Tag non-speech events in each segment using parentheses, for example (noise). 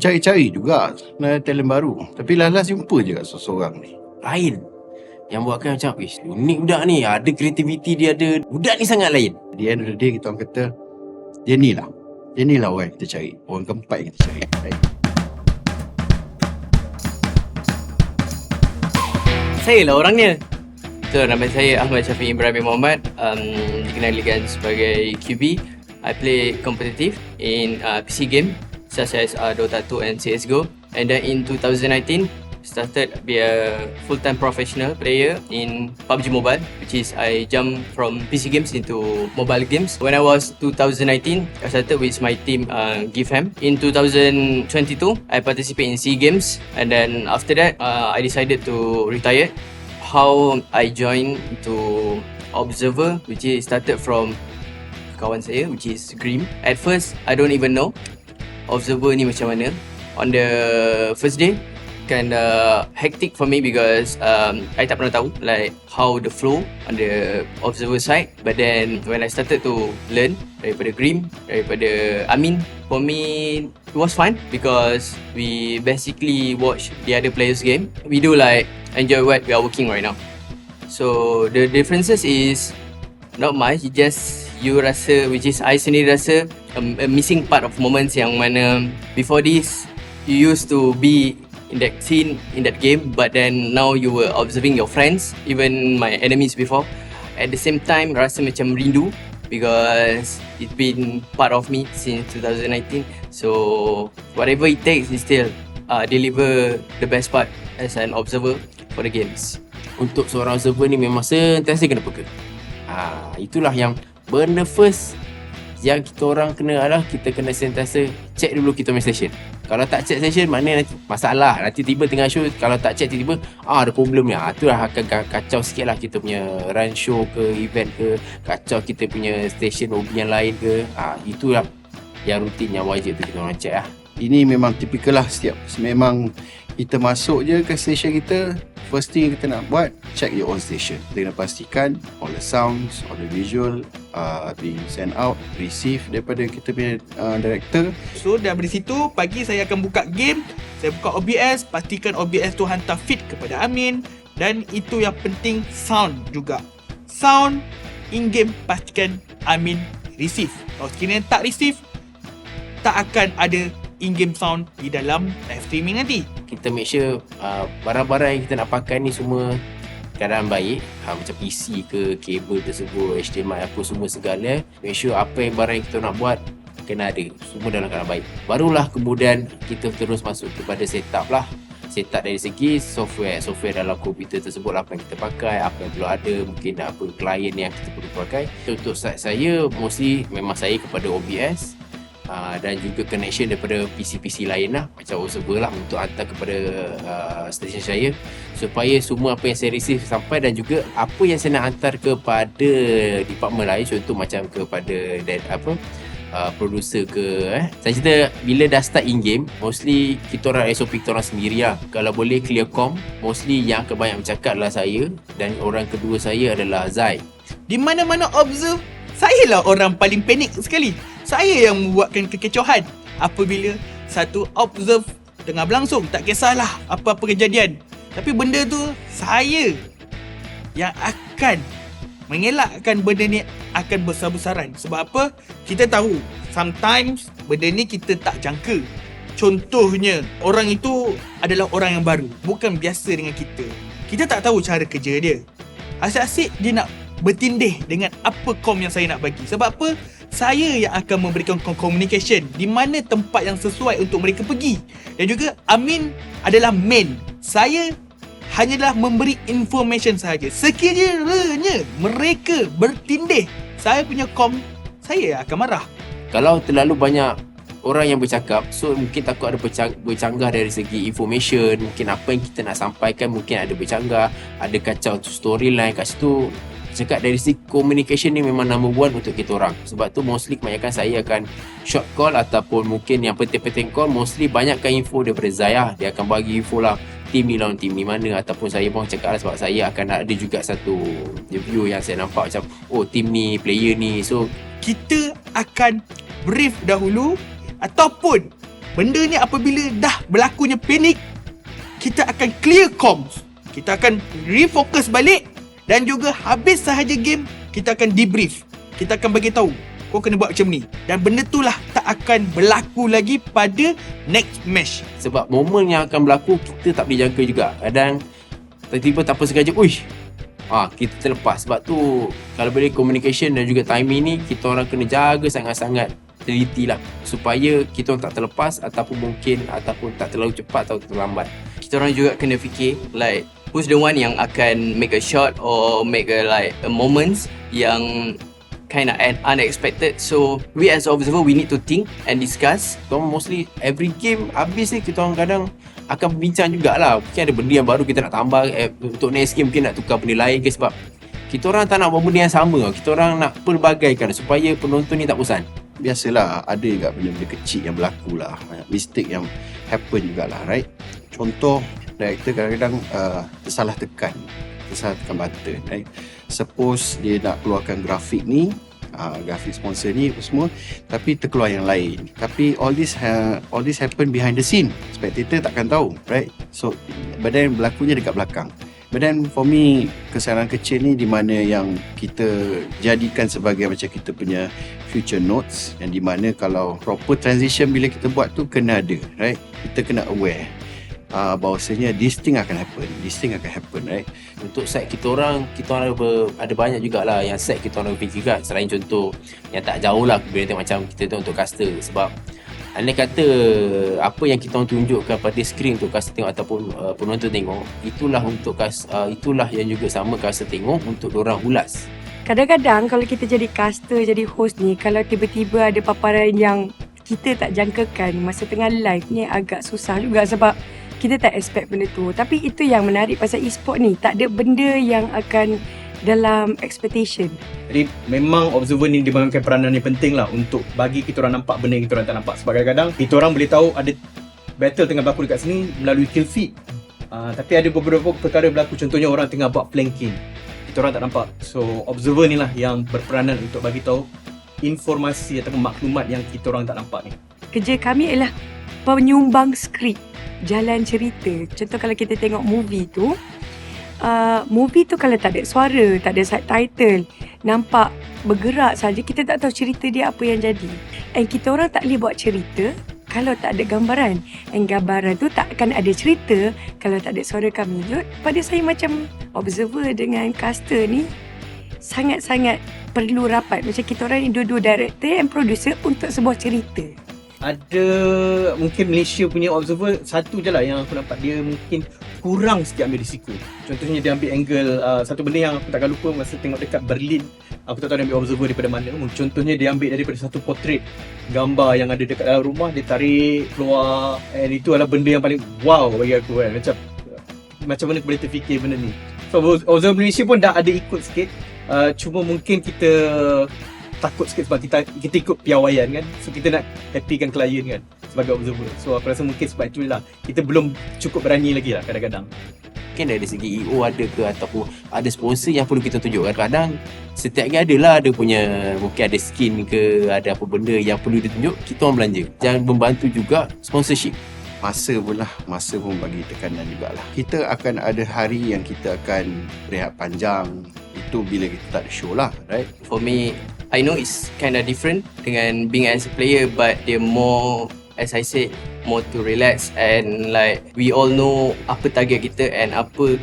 mencari-cari juga uh, talent baru. Tapi last-last jumpa je kat seseorang ni. Lain. Yang buatkan macam, ish, unik budak ni. Ada kreativiti dia ada. Budak ni sangat lain. Di end of the day, kita orang kata, dia ni lah. Dia ni lah orang yang kita cari. Orang keempat yang kita cari. Right? Saya lah orangnya. So, nama saya Ahmad Syafiq Ibrahim Muhammad. Um, dikenali kan sebagai QB. I play competitive in uh, PC game such as uh, Dota 2 and CSGO. And then in 2019, started be a full-time professional player in PUBG Mobile, which is I jumped from PC games into mobile games. When I was 2019, I started with my team uh, GIFHAM. In 2022, I participate in SEA Games, and then after that, uh, I decided to retire. How I joined to Observer, which is started from kawan saya, which is Grim. At first, I don't even know Observer ni macam mana. On the first day, kind of hectic for me because um, I tak pernah tahu like how the flow on the observer side. But then when I started to learn daripada Grim, daripada Amin, for me it was fun because we basically watch the other players game. We do like enjoy what we are working right now. So the differences is not much. Just you rasa which is I sendiri rasa a, a missing part of moments yang mana before this you used to be in that scene in that game but then now you were observing your friends even my enemies before. At the same time rasa macam rindu because it's been part of me since 2019 so whatever it takes is still uh, deliver the best part as an observer for the games. Untuk seorang observer ni memang sentiasa kena peka. Ha, itulah yang benda first yang kita orang kena adalah kita kena sentiasa check dulu kita punya session. Kalau tak check session maknanya nanti masalah. Nanti tiba tengah show kalau tak check tiba-tiba ah ada problem ni. Ah itulah akan ka- kacau sikit lah kita punya run show ke event ke kacau kita punya station OB yang lain ke. Ah itulah yang rutin yang wajib tu kita orang check lah. Ini memang tipikal lah setiap memang kita masuk je ke station kita first thing kita nak buat check your own station kita kena pastikan all the sounds all the visual uh, being sent out receive daripada kita punya uh, director So dari situ pagi saya akan buka game, saya buka OBS, pastikan OBS tu hantar feed kepada Amin dan itu yang penting sound juga. Sound in game pastikan Amin receive. Kalau sekiranya tak receive, tak akan ada in game sound di dalam live streaming nanti. Kita make sure uh, barang-barang yang kita nak pakai ni semua keadaan baik. Ha, macam PC ke kabel tersebut HDMI apa semua segala. Make sure apa yang barang yang kita nak buat kena ada. Semua dalam keadaan baik. Barulah kemudian kita terus masuk kepada setup lah. Setup dari segi software. Software dalam komputer tersebut apa yang kita pakai apa yang perlu ada mungkin apa klien yang kita perlu pakai. Untuk saya mostly memang saya kepada OBS Uh, dan juga connection daripada PC-PC lain lah. Macam observer lah untuk hantar kepada uh, stesen saya. Supaya semua apa yang saya receive sampai dan juga apa yang saya nak hantar kepada department lain. Contoh macam kepada dan apa uh, producer ke eh. Saya cerita bila dah start in game mostly kita orang SOP kita orang sendiri lah. Kalau boleh clear com mostly yang kebanyak bercakap adalah saya dan orang kedua saya adalah Zai. Di mana-mana observe, saya lah orang paling panik sekali. Saya yang membuatkan kekecohan apabila satu observe tengah berlangsung. Tak kisahlah apa-apa kejadian. Tapi benda tu saya yang akan mengelakkan benda ni akan besar-besaran. Sebab apa? Kita tahu sometimes benda ni kita tak jangka. Contohnya, orang itu adalah orang yang baru. Bukan biasa dengan kita. Kita tak tahu cara kerja dia. Asyik-asyik dia nak bertindih dengan apa kom yang saya nak bagi. Sebab apa? Saya yang akan memberikan communication di mana tempat yang sesuai untuk mereka pergi. Dan juga Amin adalah main. Saya hanyalah memberi information sahaja. Sekiranya mereka bertindih, saya punya kom, saya akan marah. kalau terlalu banyak orang yang bercakap so mungkin takut ada bercang- bercanggah dari segi information mungkin apa yang kita nak sampaikan mungkin ada bercanggah ada kacau storyline kat situ cakap dari segi communication ni memang number one untuk kita orang. Sebab tu mostly kebanyakan saya akan short call ataupun mungkin yang penting-penting call mostly banyakkan info daripada Zaya. Dia akan bagi info lah tim ni lawan tim ni mana ataupun saya pun cakap lah sebab saya akan ada juga satu review yang saya nampak macam oh tim ni player ni. So Kita akan brief dahulu ataupun benda ni apabila dah berlakunya panik kita akan clear comms. Kita akan refocus balik dan juga habis sahaja game kita akan debrief kita akan bagi tahu kau kena buat macam ni dan benda tu lah tak akan berlaku lagi pada next match Sebab momen yang akan berlaku kita tak boleh jangka juga. Kadang tiba-tiba tanpa sengaja, uish, ah kita terlepas. Sebab tu kalau boleh communication dan juga timing ni kita orang kena jaga sangat-sangat teliti lah supaya kita orang tak terlepas ataupun mungkin ataupun tak terlalu cepat atau terlambat. Kita orang juga kena fikir like who's the one yang akan make a shot or make a like a moments yang kind of unexpected. So we as observer we need to think and discuss. Kita mostly every game habis ni kita orang kadang akan berbincang jugalah. Mungkin ada benda yang baru kita nak tambah eh, untuk next game mungkin nak tukar benda lain ke sebab kita orang tak nak buat benda yang sama. Kita orang nak pelbagaikan supaya penonton ni tak bosan. biasalah ada juga benda-benda kecil yang berlaku lah mistake yang happen jugalah right contoh director kadang-kadang uh, tersalah tekan. Tersalah tekan button right? Suppose dia nak keluarkan grafik ni uh, grafik sponsor ni semua tapi terkeluar yang lain. Tapi all this ha, all this happen behind the scene. Spectator takkan tahu right? So but then berlakunya dekat belakang. But then for me kesalahan kecil ni di mana yang kita jadikan sebagai macam kita punya future notes yang di mana kalau proper transition bila kita buat tu kena ada right? Kita kena aware uh, bahawasanya this thing akan happen this thing akan happen right Untuk set kita orang, kita orang ada, ada banyak jugalah yang set kita orang fikir kan. Selain contoh yang tak jauh lah bila tengok macam kita tengok untuk caster. Sebab andai kata apa yang kita tunjukkan pada skrin untuk caster tengok ataupun uh, penonton tengok, itulah untuk kas, uh, itulah yang juga sama caster tengok untuk orang ulas. Kadang-kadang kalau kita jadi caster, jadi host ni, kalau tiba-tiba ada paparan yang kita tak jangkakan masa tengah live ni agak susah juga sebab kita tak expect benda tu. Tapi itu yang menarik pasal e-sport ni. Tak ada benda yang akan dalam expectation. Jadi memang observer ni dia memainkan peranan yang penting lah untuk bagi kita orang nampak benda yang kita orang tak nampak. Sebab kadang-kadang kita orang boleh tahu ada battle tengah berlaku dekat sini melalui kill feed. Uh, tapi ada beberapa perkara berlaku contohnya orang tengah buat flanking. Kita orang tak nampak. So observer ni lah yang berperanan untuk bagi tahu informasi atau maklumat yang kita orang tak nampak ni. Kerja kami ialah penyumbang skrip, jalan cerita. Contoh kalau kita tengok movie tu, uh, movie tu kalau tak ada suara, tak ada subtitle, nampak bergerak saja kita tak tahu cerita dia apa yang jadi. And kita orang tak boleh buat cerita kalau tak ada gambaran. And gambaran tu tak akan ada cerita kalau tak ada suara kami. Jadi, pada saya macam observer dengan caster ni sangat-sangat perlu rapat. Macam kita orang ni dua-dua director and producer untuk sebuah cerita. Ada mungkin Malaysia punya observer satu je lah yang aku nampak dia mungkin kurang sikit ambil risiko. Contohnya dia ambil angle uh, satu benda yang aku takkan lupa masa tengok dekat Berlin. Aku tak tahu dia ambil observer daripada mana. Contohnya dia ambil daripada satu portrait gambar yang ada dekat dalam rumah dia tarik keluar and itu adalah benda yang paling wow bagi aku kan. Macam macam mana aku boleh terfikir benda ni. So observer Malaysia pun dah ada ikut sikit. Uh, cuma mungkin kita takut sikit sebab kita kita ikut piawaian kan. So kita nak happykan klien kan sebagai observer. So aku rasa mungkin sebab itu lah kita belum cukup berani lagi lah kadang-kadang. Mungkin dari segi EO ada ke ataupun ada sponsor yang perlu kita tunjuk. Kadang-kadang setiap hari ada lah ada punya mungkin ada skin ke ada apa benda yang perlu ditunjuk kita orang belanja. Jangan membantu juga sponsorship. masa pun lah masa pun bagi tekanan jugalah kita akan ada hari yang kita akan rehat panjang itu bila kita tak ada show lah right For me, I know it's kind of different dengan being as a player but they're more as I said more to relax and like we all know apa target kita and apa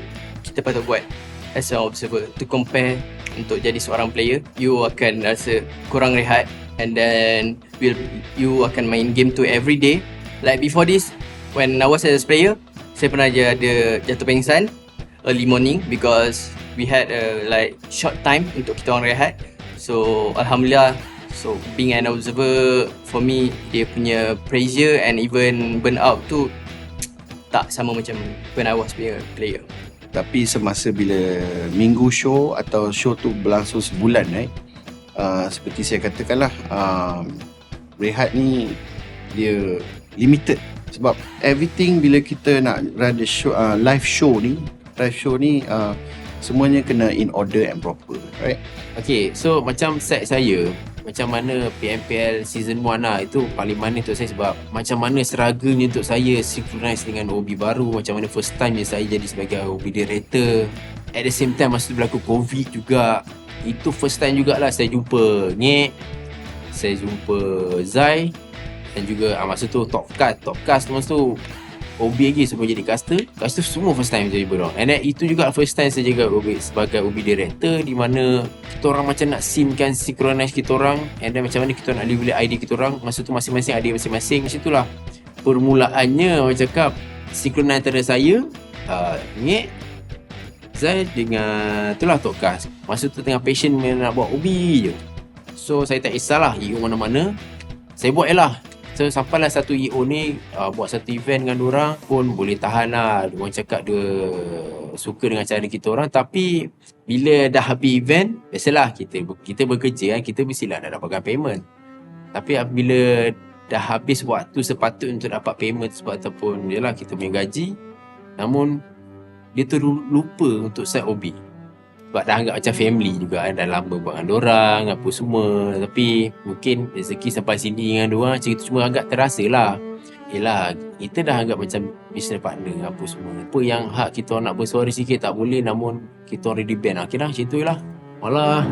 kita patut buat. As an observer to compare untuk jadi seorang player you akan rasa kurang rehat and then will you akan main game tu every day. Like before this when I was as a player saya pernah je ada jatuh pingsan early morning because we had a like short time untuk kita orang rehat so alhamdulillah. So being an observer for me dia punya pressure and even burn out tu (tsk) tak sama macam when I was being a player. Tapi semasa bila minggu show atau show tu berlangsung sebulan right uh, seperti saya katakanlah um, rehat ni dia limited. Sebab everything bila kita nak run the show uh, live show ni live show ni uh, semuanya kena in order and proper. Right Okay, so macam set saya macam mana PMPL season 1 lah itu paling mana untuk saya sebab macam mana struggle-nya untuk saya synchronize dengan OB baru macam mana first time yang saya jadi sebagai OB director. At the same time masa tu berlaku COVID juga itu first time jugalah saya jumpa Ngek saya jumpa Zai dan juga ah, masa tu Topcast. Topcast masa tu OB lagi semua jadi caster. Caster semua first time jadi berong And then itu juga first time saya jaga OB sebagai OB director Di mana kita orang macam nak scene-kan synchronize kita orang. And then macam mana kita nak level ID kita orang. Masa tu masing-masing ada masing-masing. Macam itulah Permulaannya orang cakap Synchronize antara saya uh, Ngek Zai dengan Itulah Tokkas Masa tu tengah passion nak buat OB je. So saya tak kisahlah EO mana-mana. Saya buat lah So sampailah satu EO ni uh, buat satu event dengan orang pun boleh tahan lah. Orang cakap dia suka dengan cara kita orang tapi bila dah habis event, biasalah kita kita bekerja kan, kita mestilah nak dapatkan payment. Tapi bila dah habis waktu sepatutnya untuk dapat payment sebab ataupun yalah kita punya gaji namun dia terlupa untuk set OB sebab dah anggap macam family juga kan dah lama buat dengan dorang apa semua tapi mungkin rezeki sampai sini dengan dorang macam itu cuma agak terasa lah Yelah, kita dah anggap macam business partner apa semua. Apa yang hak kita orang nak bersuara sikit tak boleh namun kita orang ready band. Okay lah, macam tu je lah. Malah.